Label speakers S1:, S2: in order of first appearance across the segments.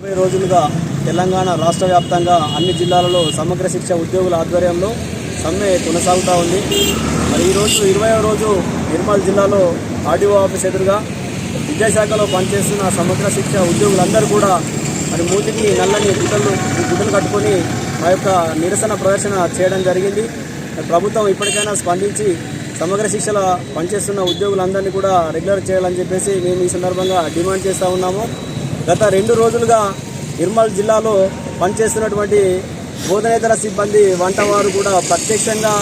S1: ఇరవై రోజులుగా తెలంగాణ రాష్ట్ర వ్యాప్తంగా అన్ని జిల్లాలలో సమగ్ర శిక్ష ఉద్యోగుల ఆధ్వర్యంలో సమ్మె కొనసాగుతూ ఉంది. మరి ఈరోజు ఇరవై రోజు నిర్మల్ జిల్లాలో ఆర్డీఓ ఆఫీస్ ఎదురుగా విద్యాశాఖలో పనిచేస్తున్న సమగ్ర శిక్ష ఉద్యోగులందరూ కూడా మరి మూతికి నల్లని గుడ్డలు గుడ్డలు కట్టుకొని మా యొక్క నిరసన ప్రదర్శన చేయడం జరిగింది. ప్రభుత్వం ఇప్పటికైనా స్పందించి సమగ్ర శిక్షల పనిచేస్తున్న ఉద్యోగులందరినీ కూడా రెగ్యులర్ చేయాలని చెప్పేసి మేము ఈ సందర్భంగా డిమాండ్ చేస్తూ ఉన్నాము. గత రెండు రోజులుగా నిర్మల్ జిల్లాలో పనిచేస్తున్నటువంటి బోధనేతర సిబ్బంది వంటవారు కూడా ప్రత్యక్షంగా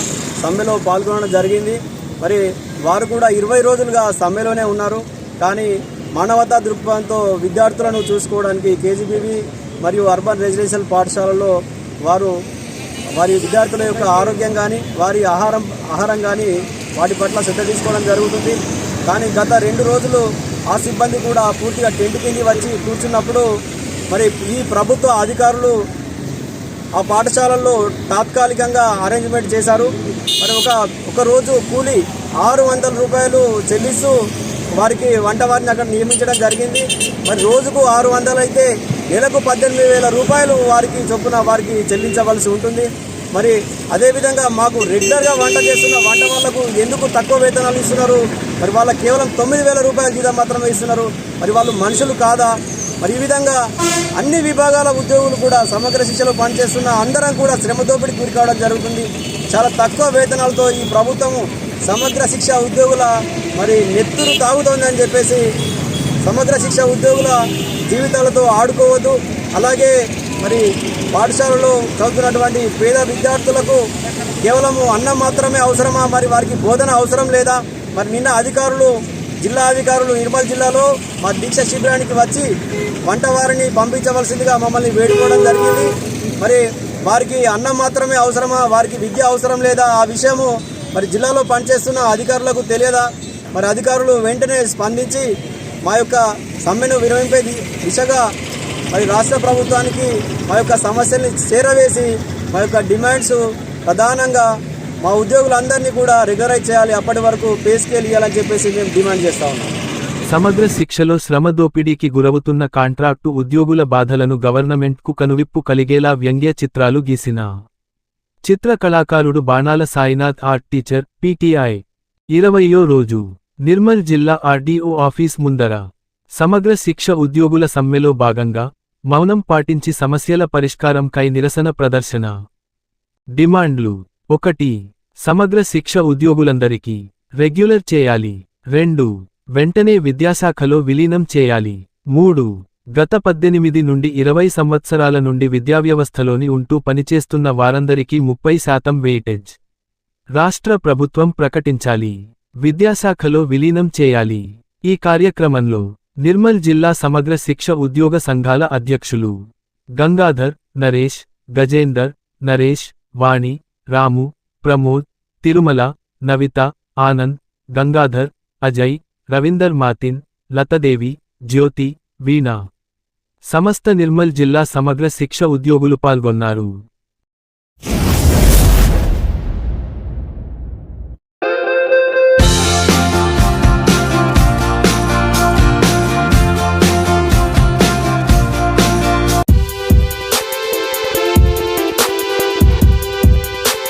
S1: సమ్మెలో పాల్గొనడం జరిగింది. మరి వారు కూడా ఇరవై రోజులుగా సమ్మెలోనే ఉన్నారు. కానీ మానవతా దృక్పథంతో విద్యార్థులను చూసుకోవడానికి కేజీబీవీ మరియు అర్బన్ రెసిడెన్షియల్ పాఠశాలలో వారు వారి విద్యార్థుల యొక్క ఆరోగ్యం కానీ వారి ఆహారం ఆహారం కానీ వాటి పట్ల శ్రద్ధ తీసుకోవడం జరుగుతుంది. కానీ గత రెండు రోజులు ఆ సిబ్బంది కూడా పూర్తిగా టెంట్ కింది వచ్చి కూర్చున్నప్పుడు మరి ఈ ప్రభుత్వ అధికారులు ఆ పాఠశాలల్లో తాత్కాలికంగా అరేంజ్మెంట్ చేశారు. మరి ఒక ఒక రోజు కూలి ఆరు వందల రూపాయలు చెల్లిస్తూ వారికి వంట వారిని అక్కడ నియమించడం జరిగింది. మరి రోజుకు ఆరు వందలు అయితే నెలకు పద్దెనిమిది వేల రూపాయలు వారికి చొప్పున వారికి చెల్లించవలసి ఉంటుంది. మరి అదేవిధంగా మాకు రెగ్యులర్గా వంట చేస్తున్న వంట వాళ్ళకు ఎందుకు తక్కువ వేతనాలు ఇస్తున్నారు? మరి వాళ్ళకి కేవలం తొమ్మిది వేల రూపాయల జీతం మాత్రమే ఇస్తున్నారు. మరి వాళ్ళు మనుషులు కాదా? మరి ఈ విధంగా అన్ని విభాగాల ఉద్యోగులు కూడా సమగ్ర శిక్షలో పనిచేస్తున్న అందరం కూడా శ్రమ దోపిడీకి గురి కావడం జరుగుతుంది. చాలా తక్కువ వేతనాలతో ఈ ప్రభుత్వం సమగ్ర శిక్ష ఉద్యోగుల మరి నెత్తురు తాగుతోందని చెప్పేసి సమగ్ర శిక్ష ఉద్యోగుల జీవితాలతో ఆడుకోవద్దు. అలాగే మరి పాఠశాలలో చదువుతున్నటువంటి పేద విద్యార్థులకు కేవలము అన్నం మాత్రమే అవసరమా? మరి వారికి బోధన అవసరం లేదా? మరి నిన్న అధికారులు జిల్లా అధికారులు నిర్మల్ జిల్లాలో మా దీక్ష శిబిరానికి వచ్చి వంట వారిని పంపించవలసిందిగా మమ్మల్ని వేడుకోవడం జరిగింది. మరి వారికి అన్నం మాత్రమే అవసరమా? వారికి విద్య అవసరం లేదా? ఆ విషయము మరి జిల్లాలో పనిచేస్తున్న అధికారులకు తెలియదా? మరి అధికారులు వెంటనే స్పందించి మా యొక్క సమ్మెను విరమింపే దిశగా మరి రాష్ట్ర ప్రభుత్వానికి మా యొక్క సమస్యల్ని చేరవేసి మా యొక్క డిమాండ్స్ ప్రధానంగా మా ఉద్యోగులందరినీ కూడా రిగరైజ్ చేయాలి అప్పటి వరకు పే స్కేల్ ఇవ్వాలని చెప్పేసి మేము డిమాండ్ చేస్తా ఉన్నాం.
S2: సమగ్ర శిక్షలో శ్రమ దోపిడీకి గురవుతున్న కాంట్రాక్టు ఉద్యోగుల బాధలను గవర్నమెంట్కు కనువిప్పు కలిగేలా వ్యంగ్య చిత్రాలు గీసిన. చిత్ర కళాకారుడు బాణాల సాయినాథ్ ఆర్ట్ టీచర్ పీటీఐ. ఇరవయో రోజు. నిర్మల్ జిల్లా ఆర్డీఓ ఆఫీస్ ముందర. సమగ్ర శిక్ష ఉద్యోగుల సమ్మెలో భాగంగా మౌనం పాటించి సమస్యల పరిష్కారంకై నిరసన ప్రదర్శన. డిమాండ్లు. ఒకటి సమగ్ర శిక్ష ఉద్యోగులందరికీ రెగ్యులర్ చేయాలి. రెండు వెంటనే విద్యాశాఖలో విలీనం చేయాలి. మూడు గత పద్దెనిమిది నుండి ఇరవై సంవత్సరాల నుండి విద్యావ్యవస్థలోని ఉంటూ పనిచేస్తున్న వారందరికీ ముప్పై శాతం వెయిటేజ్. రాష్ట్ర ప్రభుత్వం ప్రకటించాలి. విద్యాశాఖలో విలీనం చేయాలి. ఈ కార్యక్రమంలో నిర్మల్ జిల్లా సమగ్ర శిక్ష ఉద్యోగ సంఘాల అధ్యక్షులు గంగాధర్ నరేష్ గజేందర్ నరేష్ వాణి రాము ప్రమోద్ తిరుమల నవిత ఆనంద్ గంగాధర్ అజయ్ రవీందర్ మాతిన్ లతదేవి జ్యోతి వీణా. సమస్త నిర్మల్ జిల్లా సమగ్ర శిక్ష ఉద్యోగులు పాల్గొన్నారు.